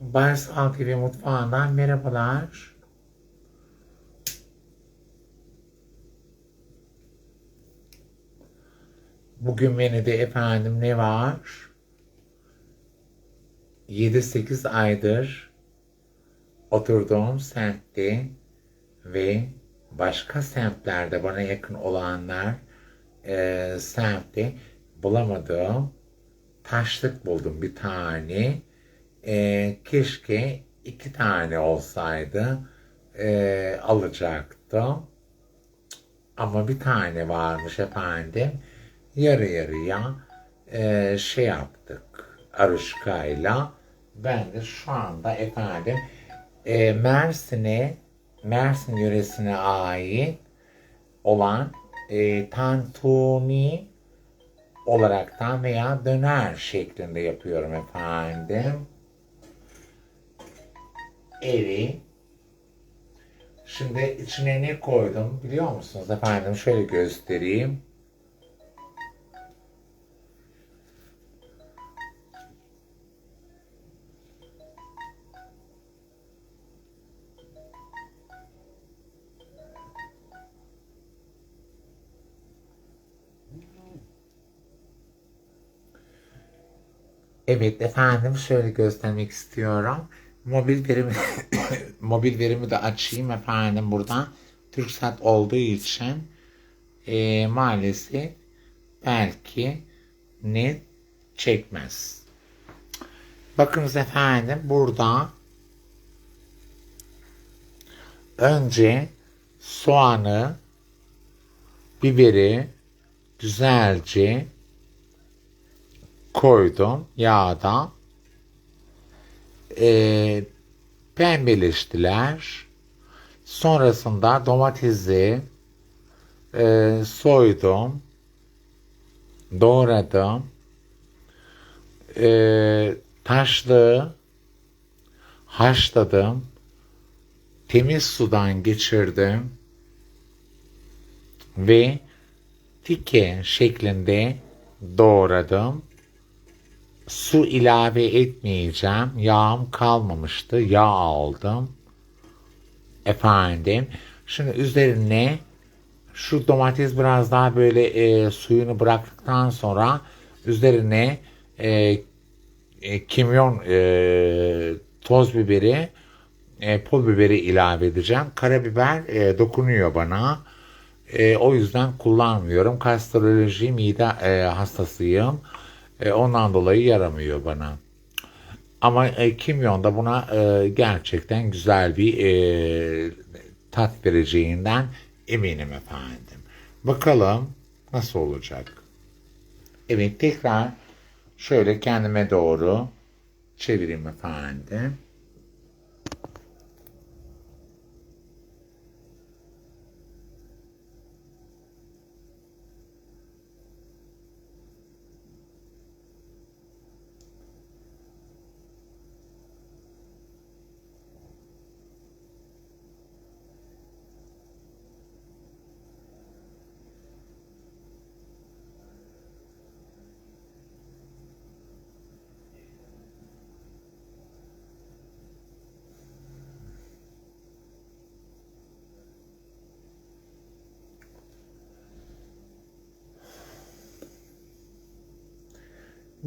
Baysal TV mutfağından merhabalar. Bugün menüde efendim ne var? 7-8 aydır oturduğum semtte ve başka semtlerde bana yakın olanlar e, semtte bulamadığım taşlık buldum bir tane. E, keşke iki tane olsaydı e, alacaktım. Ama bir tane varmış efendim. Yarı yarıya e, şey yaptık Aruşka'yla. Ben de şu anda efendim e, Mersin'e Mersin yöresine ait olan e, tantuni olaraktan veya döner şeklinde yapıyorum efendim. Eri. Şimdi içine ne koydum biliyor musunuz efendim? Şöyle göstereyim. Evet efendim şöyle göstermek istiyorum. Mobil verimi mobil verimi de açayım efendim burada. TürkSat olduğu için e, maalesef belki net çekmez. Bakınız efendim burada önce soğanı, biberi güzelce koydum yağda. E, pembeleştiler. Sonrasında domatesi e, soydum. Doğradım. E, taşlığı haşladım. Temiz sudan geçirdim. Ve tike şeklinde doğradım su ilave etmeyeceğim. Yağım kalmamıştı. Yağ aldım. Efendim. Şimdi üzerine şu domates biraz daha böyle e, suyunu bıraktıktan sonra üzerine e, e, kimyon e, toz biberi e, pul biberi ilave edeceğim. Karabiber e, dokunuyor bana. E, o yüzden kullanmıyorum. Kastroloji mide e, hastasıyım. E, ondan dolayı yaramıyor bana. Ama e, kimyon da buna e, gerçekten güzel bir e, tat vereceğinden eminim efendim. Bakalım nasıl olacak. Evet tekrar şöyle kendime doğru çevireyim efendim.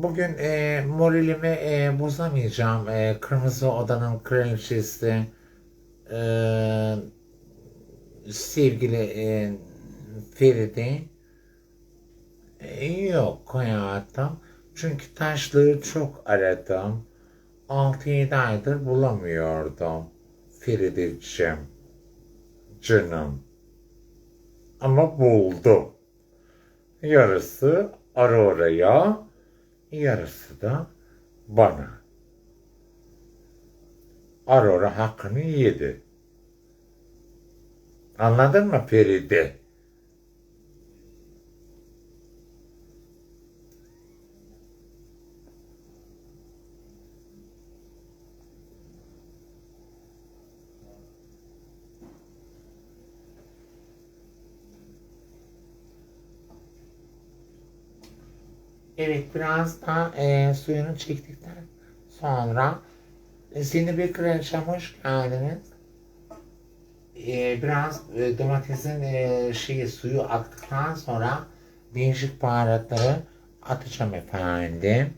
Bugün e, moralimi e, bozamayacağım. E, Kırmızı Oda'nın kraliçesi e, sevgili e, Feride e, yok hayatım. Çünkü taşlığı çok aradım. 6-7 aydır bulamıyordum. Feride'cim. Canım. Ama buldum. Yarısı Aurora'ya, yarısı da bana. Aurora hakkını yedi. Anladın mı Feride? Evet biraz da e, suyunu çektikten sonra Seni bir kraliçem hoş geldiniz. Ee, biraz e, domatesin e, şeyi suyu aktıktan sonra değişik baharatları atacağım efendim.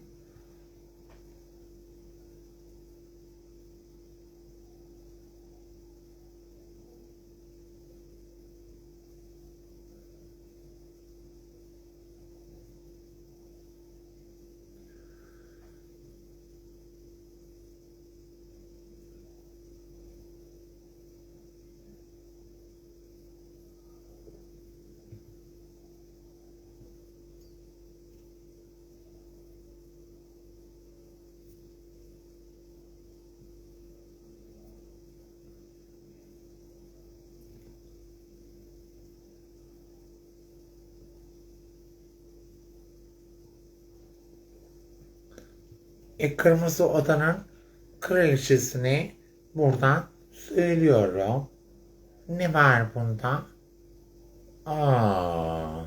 E, Kırmızı Oda'nın kraliçesini buradan söylüyorum. Ne var bunda? Aa.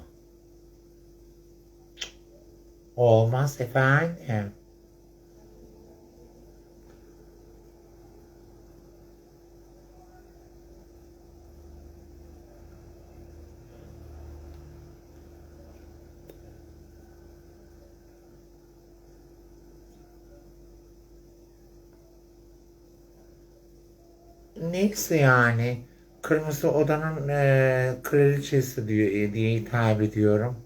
Olmaz efendim. Neyse yani. Kırmızı Oda'nın e, kraliçesi diyor, e, diye hitap ediyorum.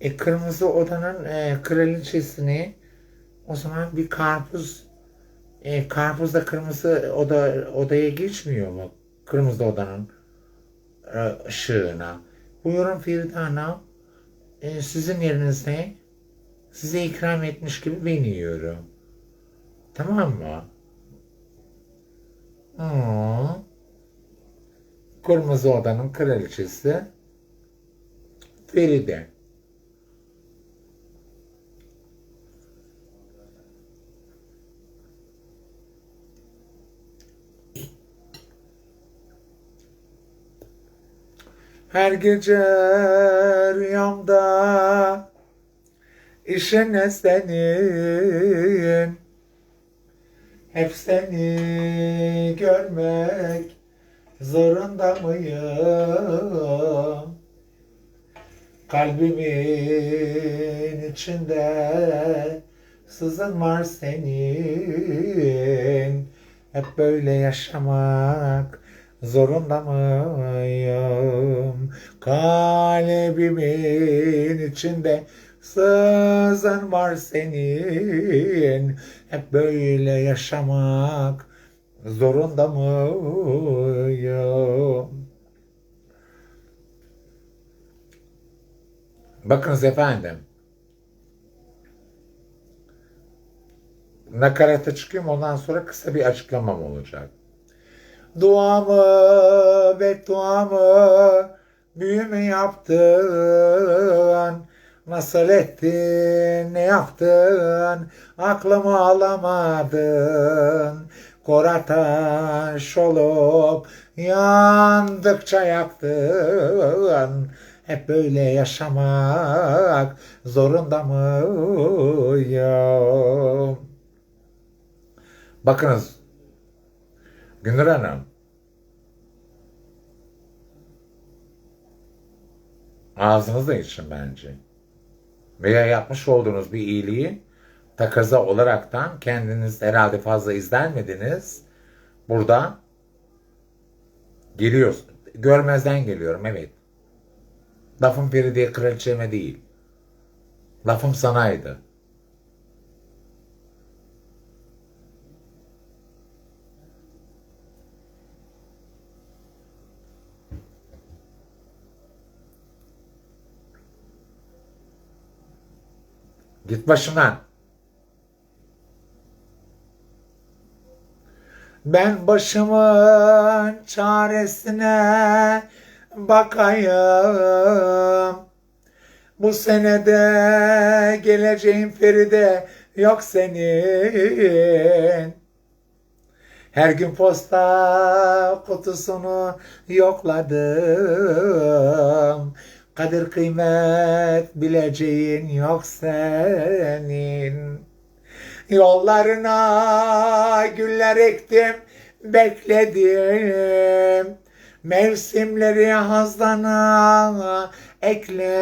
E, Kırmızı Oda'nın e, kraliçesini o zaman bir karpuz e, karpuz da kırmızı oda odaya geçmiyor mu? Kırmızı odanın e, ışığına. Buyurun Feride Hanım. E, sizin yerinizde size ikram etmiş gibi ben yiyorum. Tamam mı? Hmm. Kırmızı odanın kraliçesi Feride. Her gece rüyamda işin senin? Hep seni görmek zorunda mıyım? Kalbimin içinde sızın var senin. Hep böyle yaşamak zorunda mıyım? Kalbimin içinde sızın var senin. Hep böyle yaşamak zorunda mıyım? Bakınız efendim. Nakarata çıkayım ondan sonra kısa bir açıklamam olacak. Duamı ve duamı büyümü yaptın. Nasıl ettin, ne yaptın, aklımı alamadın. Kora taş olup yandıkça yaktın. Hep böyle yaşamak zorunda mıyım? Bakınız Gündür Hanım. Ağzınızla için bence. Veya yapmış olduğunuz bir iyiliği takaza olaraktan kendiniz herhalde fazla izlenmediniz. Burada geliyoruz. Görmezden geliyorum evet. Lafım Feride'ye kraliçeme değil. Lafım sanaydı. Git başımdan. Ben başımın çaresine bakayım. Bu senede geleceğin Feride yok senin. Her gün posta kutusunu yokladım. Kadir kıymet bileceğin yok senin. Yollarına güller ektim, bekledim. Mevsimleri hazlana ekledim.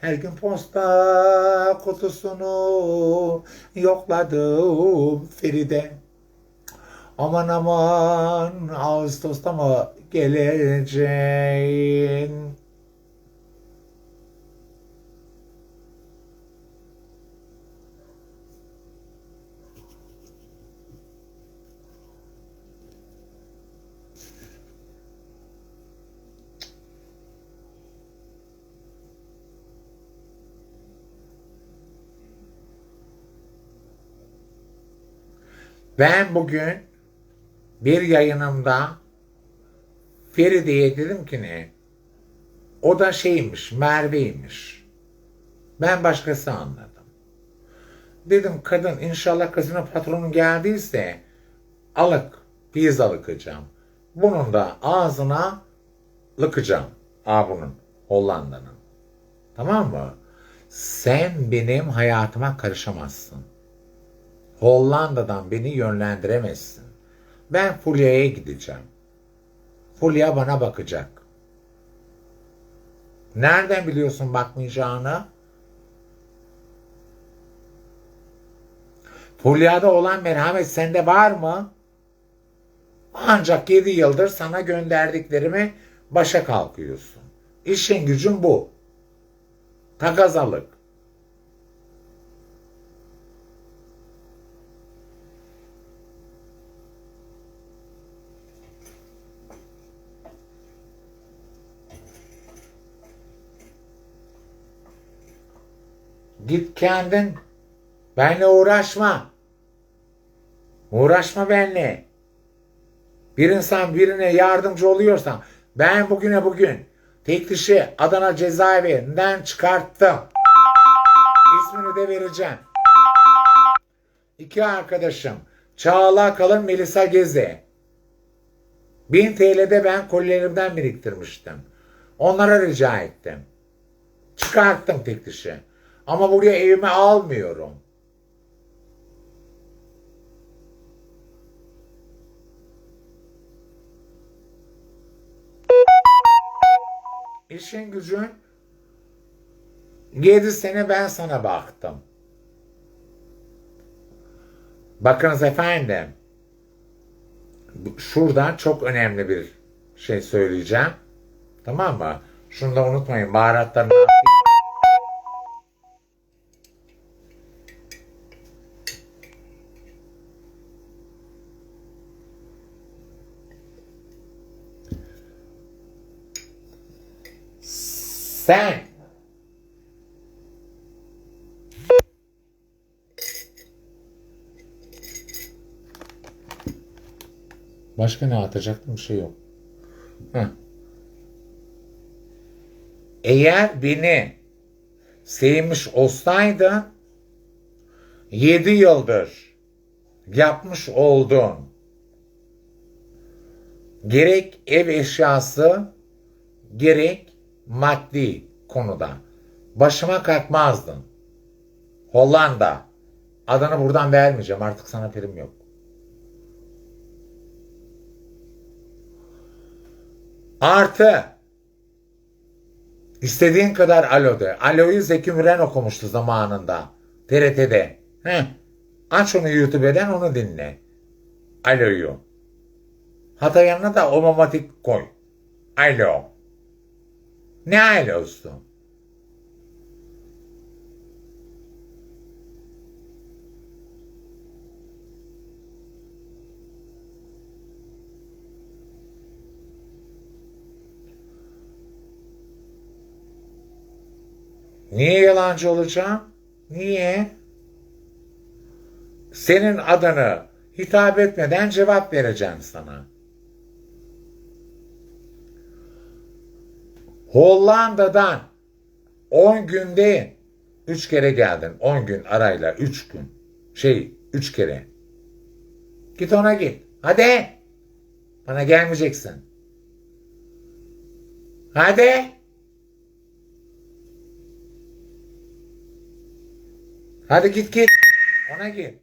Her gün posta kutusunu yokladım Feride. Aman aman Ağustos'ta mı geleceğin? Ben bugün bir yayınımda Feride'ye dedim ki ne? O da şeymiş, Merve'ymiş. Ben başkası anladım. Dedim kadın inşallah kızının patronu geldiyse alık, pizza lıkacağım. Bunun da ağzına lıkacağım. Aa bunun, Hollanda'nın. Tamam mı? Sen benim hayatıma karışamazsın. Hollanda'dan beni yönlendiremezsin. Ben Fulya'ya gideceğim. Fulya bana bakacak. Nereden biliyorsun bakmayacağını? Fulya'da olan merhamet sende var mı? Ancak 7 yıldır sana gönderdiklerimi başa kalkıyorsun. İşin gücün bu. Tagazalık. Git kendin. Benle uğraşma. Uğraşma benle. Bir insan birine yardımcı oluyorsa ben bugüne bugün tek dişi Adana cezaevinden çıkarttım. İsmini de vereceğim. İki arkadaşım Çağla Kalın Melisa Gezi. 1000 TL'de ben kolilerimden biriktirmiştim. Onlara rica ettim. Çıkarttım tek dişi. Ama buraya evime almıyorum. İşin gücün 7 sene ben sana baktım. Bakınız efendim. Şuradan çok önemli bir şey söyleyeceğim. Tamam mı? Şunu da unutmayın. Baharatlarını Sen Başka ne atacaktım bir şey yok. Heh. Eğer beni sevmiş olsaydın 7 yıldır yapmış oldun gerek ev eşyası gerek maddi konuda başıma kalkmazdın. Hollanda. Adını buradan vermeyeceğim. Artık sana prim yok. Artı istediğin kadar alo de. Alo'yu Zeki Müren okumuştu zamanında. TRT'de. Heh. Aç onu YouTube'den onu dinle. Alo'yu. Hatta yanına da omomatik koy. Alo. Ne alosu? Niye yalancı olacağım? Niye? Senin adını hitap etmeden cevap vereceğim sana. Hollanda'dan 10 günde 3 kere geldin. 10 gün arayla 3 gün. Şey 3 kere. Git ona git. Hadi. Bana gelmeyeceksin. Hadi. Hadi git git. Ona git.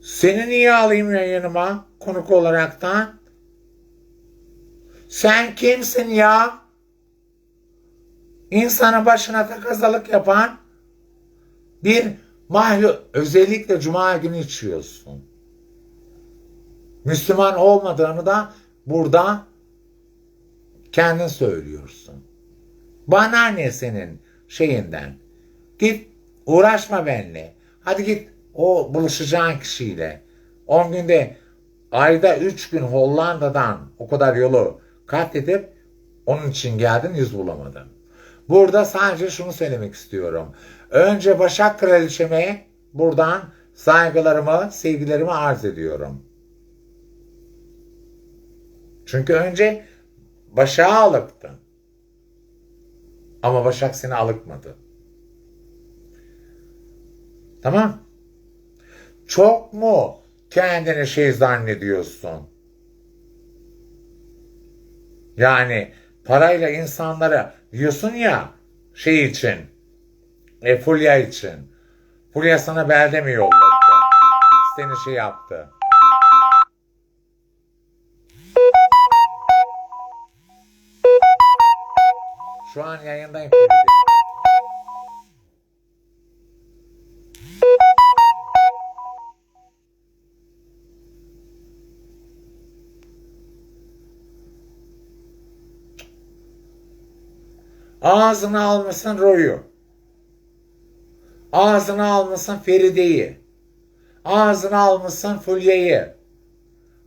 Seni niye alayım ya yanıma konuk olaraktan? Sen kimsin ya? İnsanın başına takazalık yapan bir mahluk özellikle cuma günü içiyorsun. Müslüman olmadığını da burada kendin söylüyorsun. Bana ne senin şeyinden? Git uğraşma benimle. Hadi git o buluşacağın kişiyle. 10 günde ayda 3 gün Hollanda'dan o kadar yolu kat edip onun için geldin yüz bulamadın. Burada sadece şunu söylemek istiyorum. Önce Başak Kraliçeme buradan saygılarımı, sevgilerimi arz ediyorum. Çünkü önce Başak'ı alıktın. Ama Başak seni alıkmadı. Tamam. Çok mu kendini şey zannediyorsun? Yani parayla insanlara diyorsun ya şey için e, Fulya için. Fulya sana belde mi yolladı? Seni şey yaptı. Şu an yayındayım. Ağzına almasın Roy'u. Ağzına almasın Feride'yi. Ağzına almasın Fulya'yı.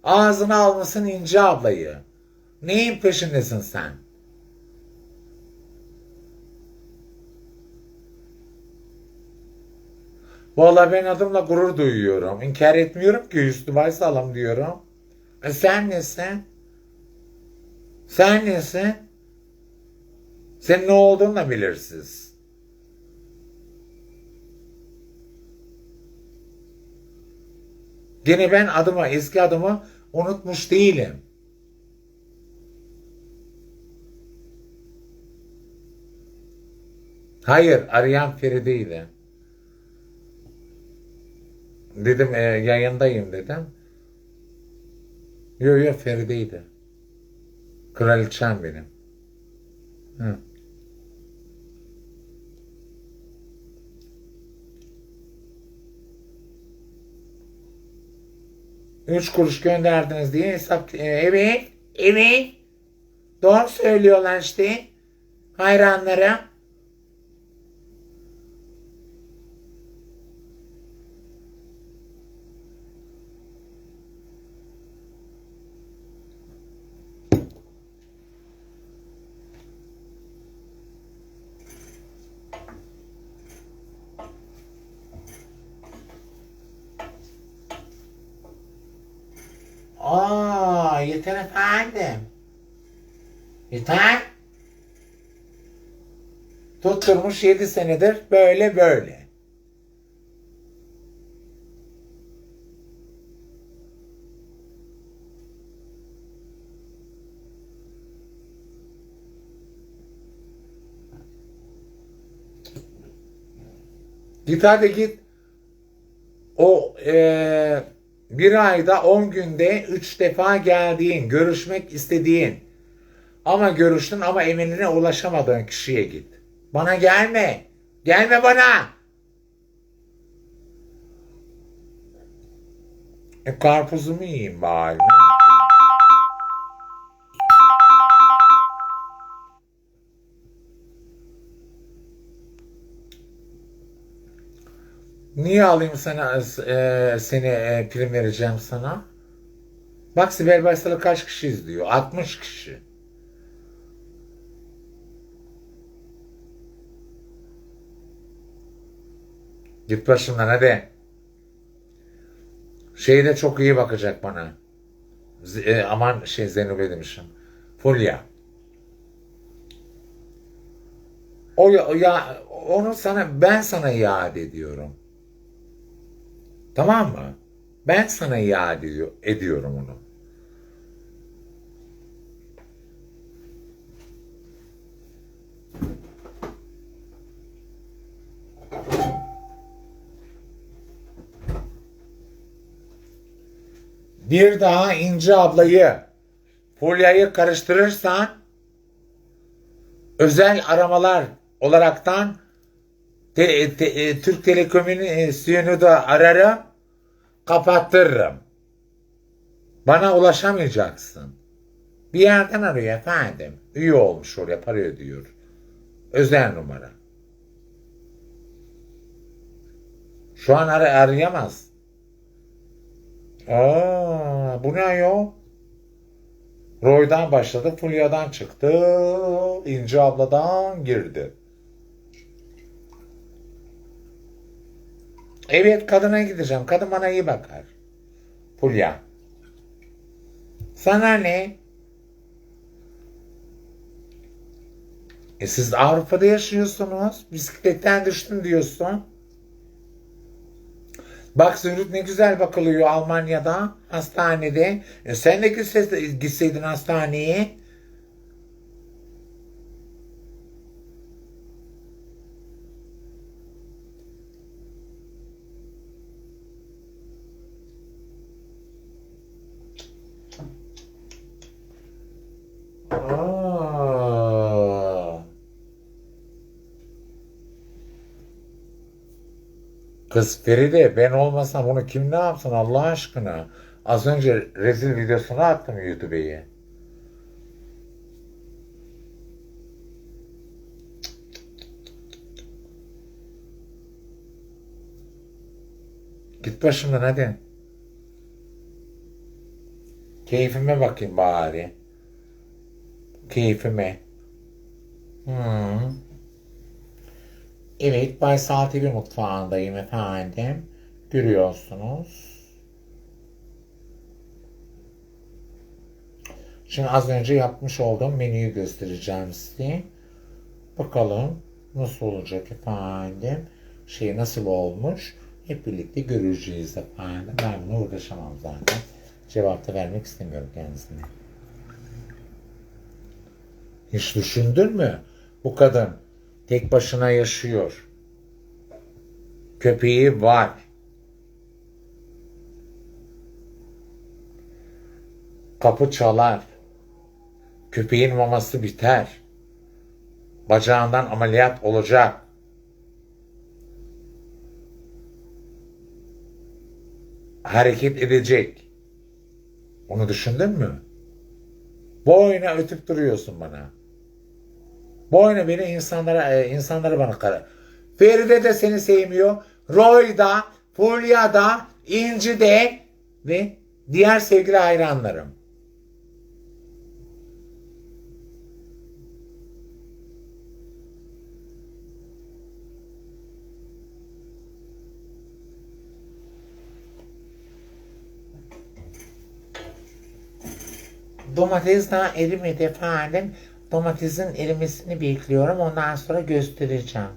Ağzına almasın İnce ablayı. Neyin peşindesin sen? Vallahi ben adımla gurur duyuyorum. İnkar etmiyorum ki üstü baş sağlam diyorum. E sen nesin? Sen nesin? Sen ne olduğunu da belirsiz. Gene ben adımı, eski adımı unutmuş değilim. Hayır, arayan Feride'ydi. Dedim e, yayındayım dedim. Yo yo Feride'ydi. Kraliçem benim. Hı. Üç kuruş gönderdiniz diye hesap... E, evet, evet. Doğru söylüyorlar işte. Hayranlara. Aa, yeter efendim. Yeter. Tutturmuş yedi senedir böyle böyle. Git hadi git. O eee bir ayda 10 günde 3 defa geldiğin, görüşmek istediğin ama görüştün ama emiline ulaşamadığın kişiye git. Bana gelme. Gelme bana. E karpuzumu yiyeyim bari. Niye alayım sana e, seni e, prim vereceğim sana? Bak Sibel Baysal'ı kaç kişi izliyor? 60 kişi. Git başımdan hadi. Şey de çok iyi bakacak bana. Z e, aman şey Zeynep'e demişim. Fulya. O ya, ya onu sana ben sana iade ediyorum. Tamam mı? Ben sana iade ediyor, ediyorum onu. Bir daha İnci ablayı Fulya'yı karıştırırsan özel aramalar olaraktan te, te- e, Türk Telekom'un da ararım kapattırırım. Bana ulaşamayacaksın. Bir yerden arıyor efendim. Üye olmuş oraya para ödüyor. Özel numara. Şu an ar arayamaz. Aa, bu ne ayol? Roy'dan başladı, Fulya'dan çıktı, İnci abladan girdi. Evet, kadına gideceğim. Kadın bana iyi bakar. Fulya. Sana ne? E siz Avrupa'da yaşıyorsunuz. Bisikletten düştüm diyorsun. Bak Zümrüt ne güzel bakılıyor Almanya'da hastanede. E sen de gitse, gitseydin hastaneye. Aa. Kız Feride ben olmasam bunu kim ne yapsın Allah aşkına? Az önce rezil videosunu attım YouTube'ye. Git başımdan hadi. Keyfime bakayım bari. Keyfime. Hmm. Evet, Baysal TV mutfağındayım efendim. Görüyorsunuz. Şimdi az önce yapmış olduğum menüyü göstereceğim size. Bakalım nasıl olacak efendim. Şey nasıl olmuş. Hep birlikte göreceğiz efendim. Ben buna uğraşamam zaten. Cevap da vermek istemiyorum kendisine. Hiç düşündün mü? Bu kadın tek başına yaşıyor. Köpeği var. Kapı çalar. Köpeğin maması biter. Bacağından ameliyat olacak. Hareket edecek. Onu düşündün mü? Boyuna ötüp duruyorsun bana. Boyuna beni insanlara e, insanları bana kara. Feride de seni sevmiyor. Roy da, Fulya da, İnci de ve diğer sevgili hayranlarım. Domates daha erimedi efendim. Domatesin erimesini bekliyorum. Ondan sonra göstereceğim.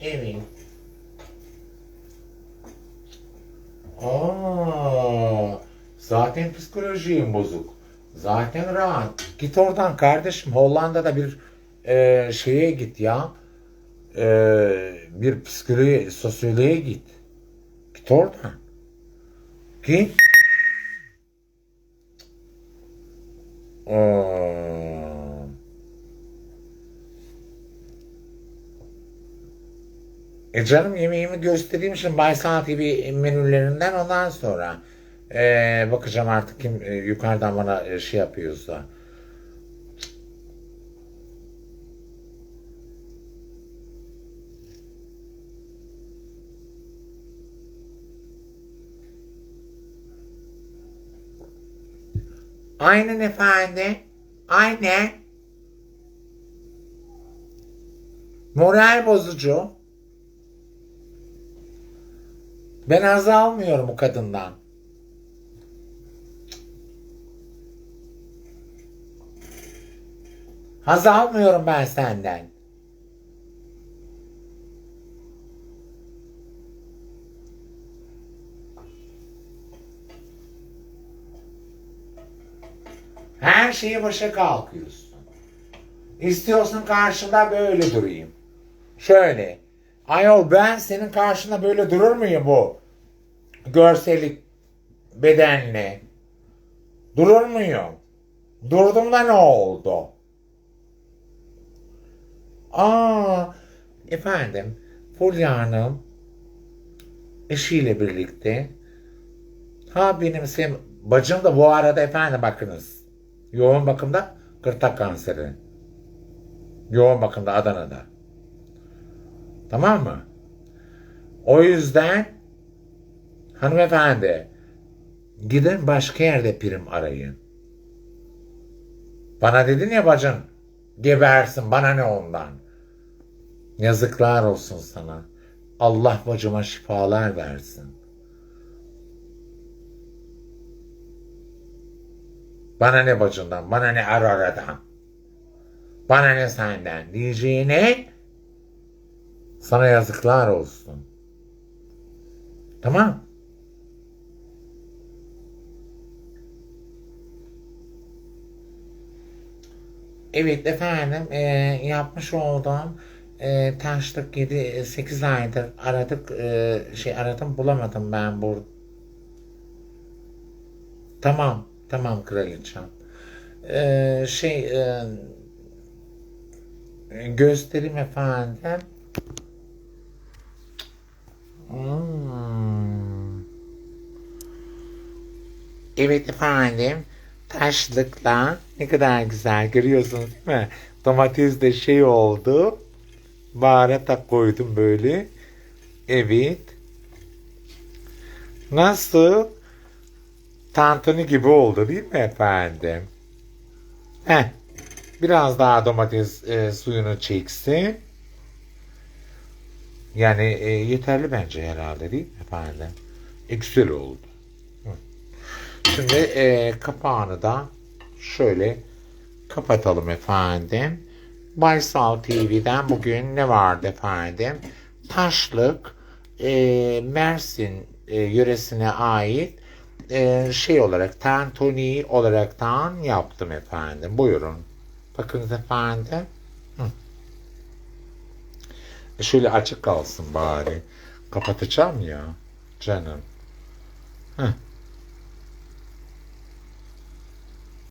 Evet. Aa, zaten psikolojim bozuk. Zaten rahat. Git oradan kardeşim. Hollanda'da bir e, şeye git ya. E, bir psikoloji, sosyoloğa git. Git oradan. Git. Aa. E canım yemeğimi göstereyim şimdi Baysal TV menülerinden ondan sonra e, bakacağım artık kim e, yukarıdan bana e, şey yapıyorsa. Aynen efendim. Aynen. Moral bozucu. Ben haz almıyorum o kadından. Haz almıyorum ben senden. Her şeyi başa kalkıyorsun. İstiyorsun karşında böyle durayım. Şöyle. Ayol ben senin karşında böyle durur muyum bu? Görsellik bedenle. Durur muyum? Durdum da ne oldu? Aa, efendim, Fulya Hanım eşiyle birlikte ha benim sem bacım da bu arada efendim bakınız yoğun bakımda gırtlak kanseri. Yoğun bakımda Adana'da. Tamam mı? O yüzden hanımefendi gidin başka yerde prim arayın. Bana dedin ya bacın gebersin bana ne ondan. Yazıklar olsun sana. Allah bacıma şifalar versin. Bana ne bacından, bana ne araradan. Bana ne senden diyeceğine sana yazıklar olsun. Tamam. Evet efendim e, yapmış olduğum e, taşlık 7-8 aydır aradık e, şey aradım bulamadım ben bu. Tamam tamam kraliçem. E, şey e, göstereyim efendim. Hmm. Evet efendim. Taşlıkla ne kadar güzel görüyorsunuz değil mi? Domates de şey oldu. Baharat da koydum böyle. Evet. Nasıl? Tantuni gibi oldu değil mi efendim? Heh. Biraz daha domates e, suyunu çeksin. Yani e, yeterli bence herhalde değil mi efendim? E, güzel oldu. Şimdi e, kapağını da şöyle kapatalım efendim. Baysal TV'den bugün ne vardı efendim? Taşlık e, Mersin e, yöresine ait e, şey olarak tantuni olaraktan yaptım efendim. Buyurun. Bakınız efendim. Hı. E, Şöyle açık kalsın bari. Kapatacağım ya. Canım. Heh.